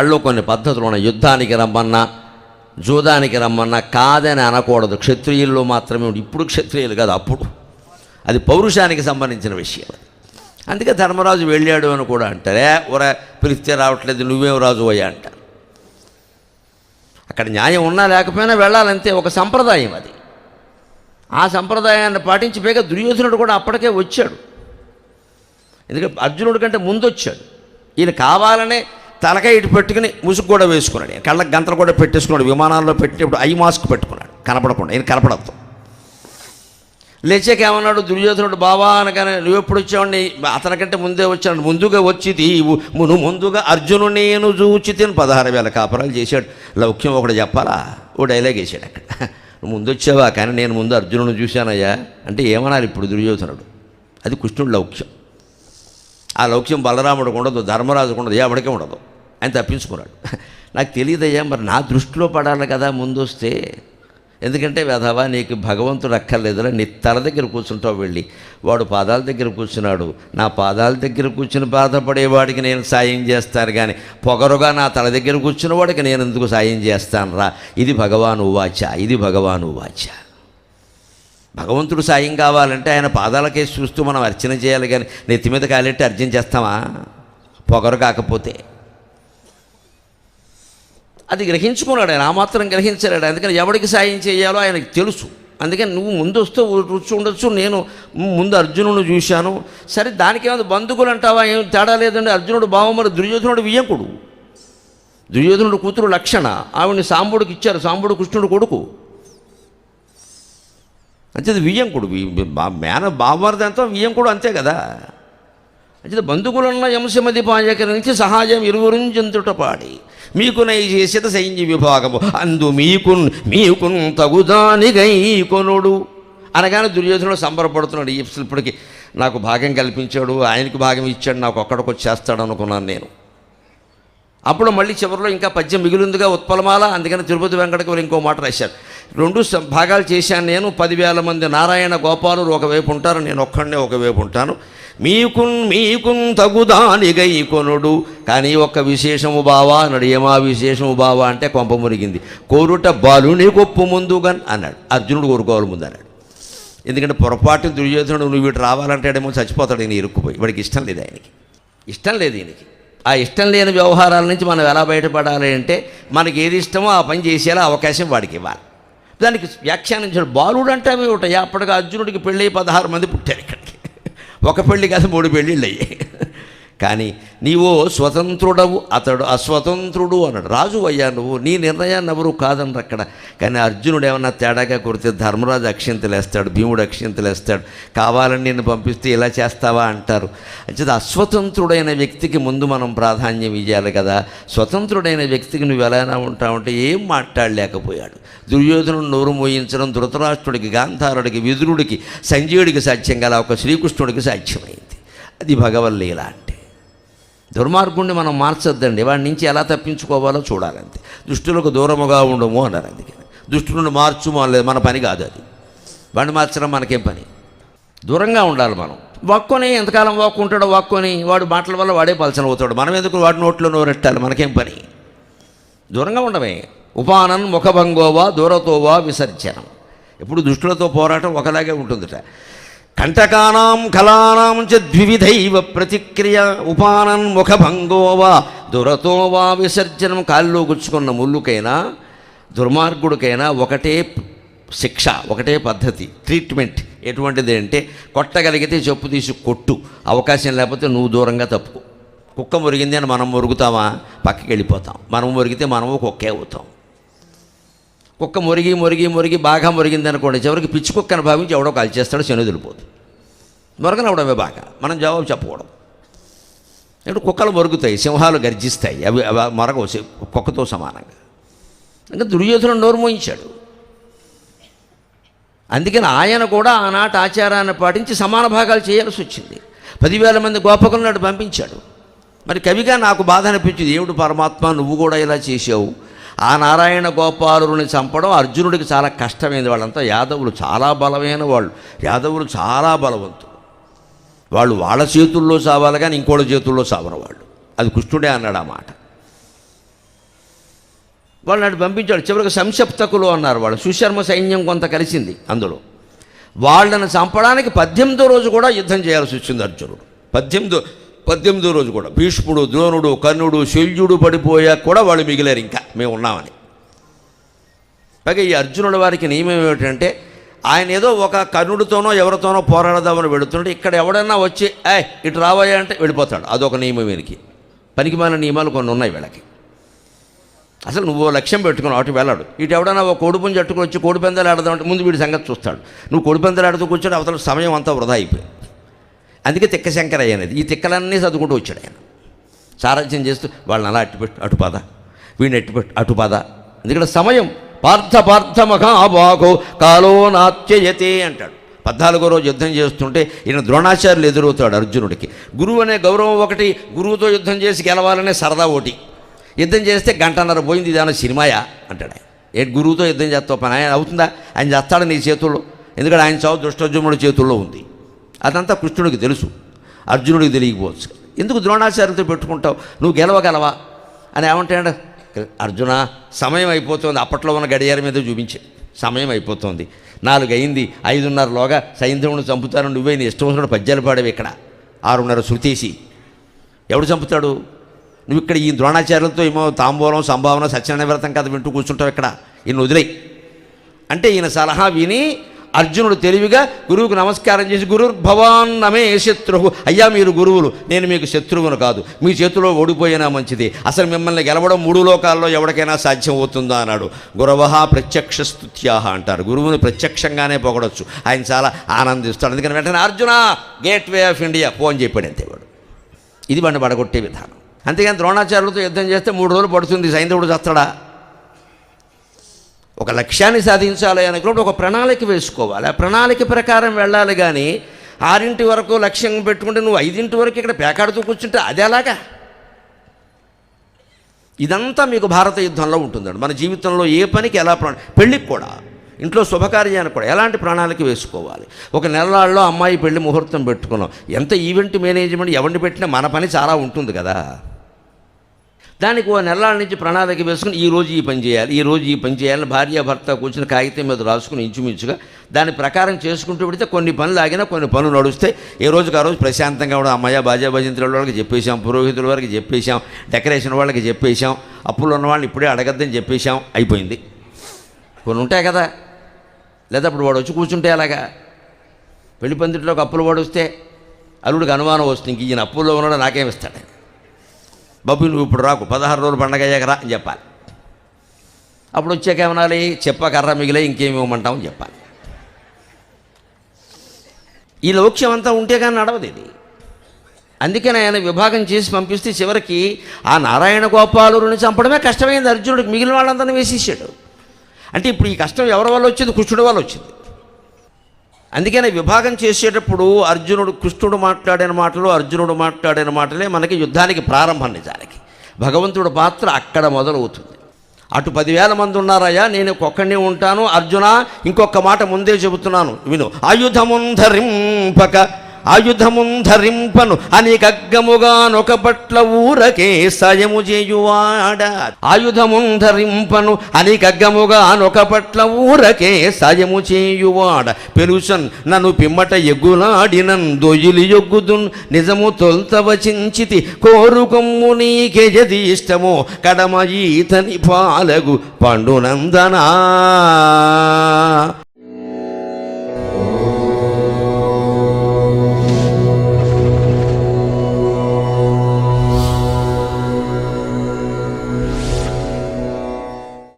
వాళ్ళు కొన్ని పద్ధతులు ఉన్నాయి యుద్ధానికి రమ్మన్నా జూదానికి రమ్మన్నా కాదని అనకూడదు. క్షత్రియుల్లో మాత్రమే ఉండి ఇప్పుడు క్షత్రియులు కాదు అప్పుడు. అది పౌరుషానికి సంబంధించిన విషయం అందుకే ధర్మరాజు వెళ్ళాడు అని కూడా అంటారే ఒర పిలిస్తే రావట్లేదు నువ్వేం రాజు అయ్యా అంటారు. అక్కడ న్యాయం ఉన్నా లేకపోయినా వెళ్ళాలంతే ఒక సంప్రదాయం అది. ఆ సంప్రదాయాన్ని పాటించి పైగా దుర్యోధనుడు కూడా అప్పటికే వచ్చాడు. ఎందుకంటే అర్జునుడి కంటే ముందు వచ్చాడు ఈయన కావాలనే తలకాయ ఇటు పెట్టుకుని ముసుగు కూడా వేసుకున్నాడు. కళ్ళకి గంతలు కూడా పెట్టేసుకున్నాడు. విమానాల్లో పెట్టినప్పుడు ఐ మాస్క్ పెట్టుకున్నాడు. కనపడకుండా ఈయన కనపడద్దు. లేచాక ఏమన్నాడు? దుర్యోధనుడు బావా అనగానే నువ్వు ఎప్పుడు వచ్చావండి? అతనికంటే ముందే వచ్చాడు ముందుగా వచ్చి నువ్వు ముందుగా అర్జును నేను చూచి తిని. పదహారు వేల కాపురాలు చేశాడు. లౌక్యం ఒకటి చెప్పాలా? ఓ డైలాగ్ వేసాడు అక్కడ. ముందు వచ్చావా? కానీ నేను ముందు అర్జునుడు చూశానయ్యా. అంటే ఏమన్నారు ఇప్పుడు దుర్యోధనుడు? అది కృష్ణుడు లౌక్యం. ఆ లౌక్యం బలరాముడికి ఉండదు ధర్మరాజుకు ఉండదు ఎవడికే ఉండదు. ఆయన తప్పించుకున్నాడు. నాకు తెలియదయ్యా మరి నా దృష్టిలో పడాలి కదా ముందు వస్తే ఎందుకంటే వెధవా నీకు భగవంతుడు అక్కర్లేదురా నీ తల దగ్గర కూర్చుంటావు వెళ్ళి. వాడు పాదాల దగ్గర కూర్చున్నాడు. నా పాదాల దగ్గర కూర్చుని బాధపడేవాడికి నేను సాయం చేస్తాను కానీ పొగరుగా నా తల దగ్గర కూర్చున్న వాడికి నేను ఎందుకు సాయం చేస్తాను రా ఇది భగవాను వాచ ఇది భగవాను వాచ. భగవంతుడు సాయం కావాలంటే ఆయన పాదాలకేసి చూస్తూ మనం అర్చన చేయాలి కానీ నెత్తి మీద కాలెట్టి అర్చన చేస్తామా? పొగరు కాకపోతే. అది గ్రహించుకున్నాడు. ఆయన ఆ మాత్రం గ్రహించలేడు. అందుకని ఎవడికి సాయం చేయాలో ఆయనకు తెలుసు. అందుకని నువ్వు ముందు వస్తూ రుచి ఉండొచ్చు. నేను ముందు అర్జునుడు చూశాను. సరే దానికి ఏమైనా బంధువులు అంటావా? ఏం తేడా లేదండి. అర్జునుడు బావమరి దుర్యోధనుడు వియ్యంకుడు. దుర్యోధనుడు కూతురు లక్షణ. ఆవిడని సాంబుడికి ఇచ్చారు. సాంబుడు కృష్ణుడు కొడుకు. అంతే వియ్యంకుడు. మేన బావమరిది అంతా వియ్యంకుడు అంతే కదా. అంటే బంధువులున్న యమశమది నుంచి సహాయం ఇరువురుంజంతుట పాడి. మీకు నై చేసేత సైన్య విభాగము. అందు మీకున్ మీకున్ తగుదానిగై కొనుడు. అనగానే దుర్యోధనుడు సంబరపడుతున్నాడు. ఈ ఇప్పటికి నాకు భాగం కల్పించాడు ఆయనకు భాగం ఇచ్చాడు నాకు ఒక్కడికి వచ్చేస్తాడు అనుకున్నాను నేను. అప్పుడు మళ్ళీ చివరిలో ఇంకా పద్యం మిగిలిందిగా ఉత్పలమాల అందుకని తిరుపతి వెంకటకవులు ఇంకో మాట రాశారు రెండు భాగాలు చేశాను నేను. పదివేల మంది నారాయణ గోపాలు ఒకవైపు ఉంటారు నేను ఒక్కడనే ఒకవైపు ఉంటాను. మీకున్ మీకున్ తగుదానిగై కొనుడు. కానీ ఒక్క విశేషము బావా అన్నాడు ఏమా విశేషము బావా అంటే కొంప మురిగింది. కోరుట బాలుని గొప్పు ముందుగన్ అన్నాడు. అర్జునుడు కోరుకోవాలి ముందు అన్నాడు. ఎందుకంటే పొరపాటు దుర్యోధనుడు నువ్వు వీటి రావాలంటాడేమో చచ్చిపోతాడు ఈయన ఇరుక్కుపోయి. వాడికి ఇష్టం లేదు ఆయనకి. ఇష్టం లేదు ఈయనకి. ఆ ఇష్టం లేని వ్యవహారాల నుంచి మనం ఎలా బయటపడాలి అంటే మనకి ఏది ఇష్టమో ఆ పని చేసేలా అవకాశం వాడికి ఇవ్వాలి. దానికి వ్యాఖ్యానించాడు. బాలుడు అంటే అవి ఒకటి. అప్పటికి అర్జునుడికి పెళ్ళి పదహారు మంది పుట్టారు ఇక్కడికి. ఒక పెళ్ళి కాదు మూడు పెళ్ళిళ్ళు అయ్యాయి కానీ నీవో స్వతంత్రుడవు అతడు అస్వతంత్రుడు అన్నాడు. రాజు అయ్యా నువ్వు నీ నిర్ణయాన్ని ఎవరు కాదన్నారు అక్కడ. కానీ అర్జునుడు ఏమన్నా తేడాగా కొడితే ధర్మరాజు అక్షింతలు వేస్తాడు భీముడు అక్షింతలు వేస్తాడు కావాలని నిన్ను పంపిస్తే ఇలా చేస్తావా అంటారు. అంటే అస్వతంత్రుడైన వ్యక్తికి ముందు మనం ప్రాధాన్యం ఇవ్వాలి కదా. స్వతంత్రుడైన వ్యక్తికి నువ్వు ఎలా ఉంటావంటే ఏం మాట్లాడలేకపోయాడు. దుర్యోధనుడు నోరు మోయించడం ధృతరాష్ట్రుడికి గాంధారుడికి విదురుడికి సంజయుడికి సాధ్యం గల ఒక శ్రీకృష్ణుడికి సాధ్యమైంది. అది భగవల్లీల అంటే. దుర్మార్గుణ్ణి మనం మార్చొద్దండి. వాడి నుంచి ఎలా తప్పించుకోవాలో చూడాలంతే. దుష్టులకు దూరముగా ఉండము అన్నారు అందుకని దుష్టులను మార్చుమో అనలేదు. మన పని కాదు అది. వాడిని మార్చడం మనకేం పని? దూరంగా ఉండాలి మనం. వాక్కొని ఎంతకాలం వాక్కుంటాడో వాక్కొని వాడు మాటల వల్ల వాడే పలచన అవుతాడు. మనం ఎందుకు వాడి నోట్లో నోరెట్టాలి మనకేం పని? దూరంగా ఉండమే. ఉపానన్ ముఖభంగోవా దూరతోవా విసర్జనం. ఎప్పుడు దుష్టులతో పోరాటం ఒకలాగే ఉంటుందిట. కంటకానాం కళానాం చ ద్వివిధైవ ప్రతిక్రియ ఉపానన్ ముఖభంగోవా దురతోవా విసర్జనం కాల్లో గుచ్చుకున్న ముళ్ళుకైనా దుర్మార్గుడికైనా ఒకటే శిక్ష ఒకటే పద్ధతి ట్రీట్మెంట్ ఎటువంటిది అంటే కొట్టగలిగితే చెప్పు తీసి కొట్టు అవకాశం లేకపోతే నువ్వు దూరంగా తప్పుకో. కుక్క మురిగింది అని మనం మురుగుతామా? పక్కకి వెళ్ళిపోతాం మనం మురిగితే మనము కుక్కే అవుతాం. కుక్క మురిగి మురిగి మురిగి బాగా మురిగింది అనుకోండి చివరికి పిచ్చి కుక్కను భావించి ఎవడో కాల్చేస్తాడు శనిదిలిపోతుంది మురగనవడమే బాగా. మనం జవాబు చెప్పకూడదు. ఇప్పుడు కుక్కలు మురుగుతాయి సింహాలు గర్జిస్తాయి అవి అవి మరగవు కుక్కతో సమానంగా. ఇంకా దుర్యోధనుడు నోరు మోయించాడు. అందుకని ఆయన కూడా ఆనాటి ఆచారాన్ని పాటించి సమాన భాగాలు చేయాల్సి వచ్చింది. పదివేల మంది గోపకులను నాడు పంపించాడు. మరి కవిగా నాకు బాధ అనిపించింది ఏమిటి పరమాత్మ నువ్వు కూడా ఇలా చేసావు ఆ నారాయణ గోపాలుని చంపడం అర్జునుడికి చాలా కష్టమైంది. వాళ్ళంతా యాదవులు చాలా బలమైన వాళ్ళు. యాదవులు చాలా బలవంతులు. వాళ్ళు వాళ్ళ చేతుల్లో చావాలి కానీ ఇంకోళ్ళ చేతుల్లో చావరు వాళ్ళు. అది కృష్ణుడే అన్నాడు ఆ మాట. వాళ్ళని పంపించాడు. చివరికి సంక్షప్తకులు అన్నారు వాళ్ళు. సుశర్మ సైన్యం కొంత కలిసింది అందులో. వాళ్ళని చంపడానికి పద్దెనిమిదో రోజు కూడా యుద్ధం చేయాల్సి వచ్చింది అర్జునుడు. పద్దెనిమిదో పద్దెనిమిదో రోజు కూడా. భీష్ముడు ద్రోణుడు కర్ణుడు శల్యుడు పడిపోయాక కూడా వాళ్ళు మిగిలారు ఇంకా. మేము ఉన్నామని. పైగా ఈ అర్జునుడి వారికి నియమం ఏమిటంటే ఆయన ఏదో ఒక కర్ణుడితోనో ఎవరితోనో పోరాడదామని వెళుతుంటే ఇక్కడ ఎవడన్నా వచ్చి ఏ ఇటు రాబోయా అంటే వెళ్ళిపోతాడు. అదొక నియమం వీనికి పనికిమాలిన నియమాలు కొన్ని ఉన్నాయి వీళ్ళకి. అసలు నువ్వు లక్ష్యం పెట్టుకుని అటు వెళ్ళాడు. ఇటు ఎవడన్నా ఒక కోడిపుంజి అట్టుకుని వచ్చి కోడిపందాలు ఆడదామంటే ముందు వీడి సంగతి చూస్తాడు. నువ్వు కోడిపందాలు ఆడుతూ కూర్చొని అవతల సమయం అంతా వృధా అయిపోయింది. అందుకే తిక్క శంకర అనేది ఈ తిక్కలన్నీ చదువుకుంటూ వచ్చాడు ఆయన. సారథ్యం చేస్తూ వాళ్ళని అలా అట్టుపెట్టు అటుపాద వీడిని అట్టుపెట్టు అటుపాద ఎందుకంటే సమయం. పార్థ పార్థ మహాబాహో కాలో నాత్యయతే అంటాడు. పద్నాలుగో రోజు యుద్ధం చేస్తుంటే ఈయన ద్రోణాచార్యులు ఎదురవుతాడు అర్జునుడికి. గురువు అనే గౌరవం ఒకటి గురువుతో యుద్ధం చేసి గెలవాలనే సరదా ఒకటి. యుద్ధం చేస్తే గంటన్నర పోయింది ఇదేమన్నా సినిమాయా? అంటాడు ఆయన. ఏ గురువుతో యుద్ధం చేస్తావు పని? ఆయన అవుతుందా? ఆయన చేస్తాడు నీ చేతుల్లో? ఎందుకంటే ఆయన చావు దుష్టోద్యముడి చేతుల్లో ఉంది. అదంతా కృష్ణుడికి తెలుసు. అర్జునుడికి తెలియకపోవచ్చు. ఎందుకు ద్రోణాచార్యులతో పెట్టుకుంటావు? నువ్వు గెలవగలవా? అని ఏమంటాడు? అర్జున సమయం అయిపోతుంది. అప్పట్లో ఉన్న గడియారం మీద చూపించే. సమయం అయిపోతుంది. నాలుగు అయింది ఐదున్నరలోగా సైంధవుని చంపుతాను నువ్వే నీ ఇష్టం వచ్చిన పద్యాలు పాడేవి ఇక్కడ. ఆరున్నర శృతేసి ఎవడు చంపుతాడు? నువ్వు ఇక్కడ ఈ ద్రోణాచార్యులతో ఏమో తాంబూలం సంభావన సత్యనారాయణ వ్రతం కథ వింటూ కూర్చుంటావు ఇక్కడ. ఈయన వదిలేయి. అంటే ఈయన సలహా విని అర్జునుడు తెలివిగా గురువుకు నమస్కారం చేసి గురు భవాన్ నమే శత్రువు అయ్యా మీరు గురువులు. నేను మీకు శత్రువును కాదు. మీ చేతిలో ఓడిపోయినా మంచిది. అసలు మిమ్మల్ని గెలవడం మూడు లోకాల్లో ఎవరికైనా సాధ్యం అవుతుందా? అన్నాడు. గురవహ ప్రత్యక్ష స్థుత్యాహ అంటారు. గురువుని ప్రత్యక్షంగానే పొగడొచ్చు. ఆయన చాలా ఆనందిస్తాడు. అందుకని వెంటనే Arjuna gateway of India phone చెప్పాడు అంతేవాడు. ఇది బండి పడగొట్టే విధానం. అంతేగాని ద్రోణాచార్యులతో యుద్ధం చేస్తే మూడు రోజులు పడుతుంది. సైంధవుడు చస్తాడా? ఒక లక్ష్యాన్ని సాధించాలి అనుకున్నప్పుడు ఒక ప్రణాళిక వేసుకోవాలి. ఆ ప్రణాళిక ప్రకారం వెళ్ళాలి కానీ ఆరింటి వరకు లక్ష్యం పెట్టుకుంటే నువ్వు ఐదింటి వరకు ఇక్కడ పేకాడుతూ కూర్చుంటే అది ఎలాగా? ఇదంతా మీకు భారత యుద్ధంలో ఉంటుందండి. మన జీవితంలో ఏ పనికి ఎలా ప్రణా పెళ్ళికి కూడా ఇంట్లో శుభకార్యానికి కూడా ఎలాంటి ప్రణాళిక వేసుకోవాలి? ఒక నెలల్లో అమ్మాయి పెళ్ళి ముహూర్తం పెట్టుకున్నాం. ఎంత ఈవెంట్ మేనేజ్మెంట్ ఎవరిని పెట్టినా మన పని చాలా ఉంటుంది కదా. దానికి ఓ నెలల నుంచి ప్రణాళిక వేసుకుని ఈ రోజు ఈ పని చేయాలి ఈ రోజు ఈ పని చేయాలని భార్య భర్త కూర్చుని కాగితం మీద రాసుకుని ఇంచుమించుగా దాని ప్రకారం చేసుకుంటూ పెడితే కొన్ని పనులు ఆగినా కొన్ని పనులు నడుస్తాయి ఏ రోజుకి ఆ రోజు ప్రశాంతంగా కూడా అమ్మయ్య బాజా భజంతుల వాళ్ళకి చెప్పేశాం పురోహితుల వారికి చెప్పేశాం డెకరేషన్ వాళ్ళకి చెప్పేశాం అప్పులు ఉన్న వాళ్ళని ఇప్పుడే అడగద్దని చెప్పేశాం అయిపోయింది. కొన్ని ఉంటాయి కదా. లేదా అప్పుడు వాడు వచ్చి కూర్చుంటే అలాగా. పెళ్ళి పందిట్లోకి అప్పులు వాడు వస్తే అల్లుడికి అనుమానం వస్తుంది ఇంక ఈయన అప్పుల్లో ఉన్నాడు నాకేమిస్తాడు బాబు నువ్వు ఇప్పుడు రాకు. పదహారు రోజులు పండగ అయ్యాక రా అని చెప్పాలి. అప్పుడు వచ్చాక ఏమనాలి? చెప్ప కర్ర మిగిలే ఇంకేమి ఇవ్వమంటామని చెప్పాలి. ఈ లౌక్యం అంతా ఉంటే కానీ నడవదు ఇది. అందుకని ఆయన విభాగం చేసి పంపిస్తే చివరికి ఆ నారాయణ గోపాలుని చంపడమే కష్టమైంది. అర్జునుడికి మిగిలిన వాళ్ళందరినీ వేసేసాడు. అంటే ఇప్పుడు ఈ కష్టం ఎవరి వల్ల వచ్చింది? కృష్ణుడి వల్ల వచ్చింది. అందుకని విభాగం చేసేటప్పుడు అర్జునుడు కృష్ణుడు మాట్లాడిన మాటలు అర్జునుడు మాట్లాడిన మాటలే మనకి యుద్ధానికి ప్రారంభం నిజానికి. భగవంతుడు పాత్ర అక్కడ మొదలవుతుంది. అటు పదివేల మంది ఉన్నారయ్యా నేను ఒక్కడినే ఉంటాను. అర్జున ఇంకొక మాట ముందే చెబుతున్నాను. విను. ఆయుధమున్ ఆయుధముం ఆయుధమున్ ధరింపను అనికగ్గముగానొక పట్ల ఊరకే సయము చేయువాడ ఆయుధమున్ ధరింపను అనికగ్గముగానొక పట్ల ఊరకే సయము చేయువాడ పెనుషన్ నన్ను పిమ్మట ఎగ్గులాడినన్ దొయిలి ఎగ్గుదున్ నిజము తొల్తవచించితి కోరుకొమ్ము నీకే జది ఇష్టమో కడమ ఈతని పాలగు పండునందనా.